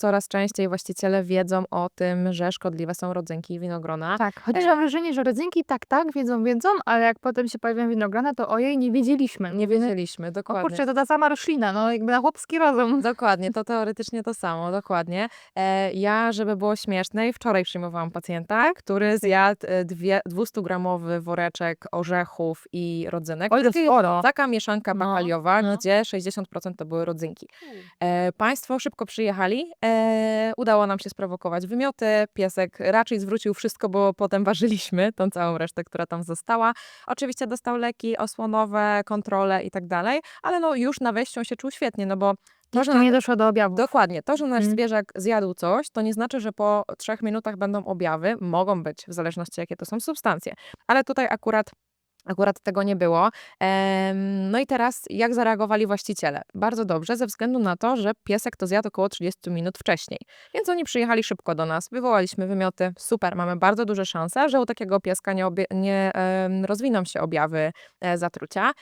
coraz częściej właściciele wiedzą o tym, że szkodliwe są rodzynki i winogrona. Tak, chociaż E, mam wrażenie, że rodzynki tak, tak, wiedzą, wiedzą, ale jak potem się pojawiają winogrona, to ojej, nie wiedzieliśmy. Nie wiedzieliśmy, O dokładnie. kurczę, to ta sama roślina, no jakby na chłopski rozum. Dokładnie, to teoretycznie to samo, dokładnie. E, ja, żeby było śmieszniej, wczoraj przyjmowałam pacjenta, który zjadł e, dwie, 200-gramowy woreczek orzechów i rodzynek. Oj, to sporo. Taka mieszanka No, bakaliowa, no. gdzie 60% to były rodzynki. E, państwo szybko przyjechali, e, udało nam się sprowokować wymioty, piesek raczej zwrócił wszystko, bo potem ważyliśmy tą całą resztę, która tam została. Oczywiście dostał leki osłonowe, kontrole i tak dalej, ale no już na wejściu on się czuł świetnie, no bo to, że nie doszło do objawów. Dokładnie. To, że nasz Mhm. zwierzak zjadł coś, to nie znaczy, że po trzech minutach będą objawy. Mogą być, w zależności jakie to są substancje. Ale tutaj akurat Akurat tego nie było. No i teraz, jak zareagowali właściciele? Bardzo dobrze, ze względu na to, że piesek to zjadł około 30 minut wcześniej. Więc oni przyjechali szybko do nas, wywołaliśmy wymioty. Super, mamy bardzo duże szanse, że u takiego pieska nie, obie- nie rozwiną się objawy e, zatrucia.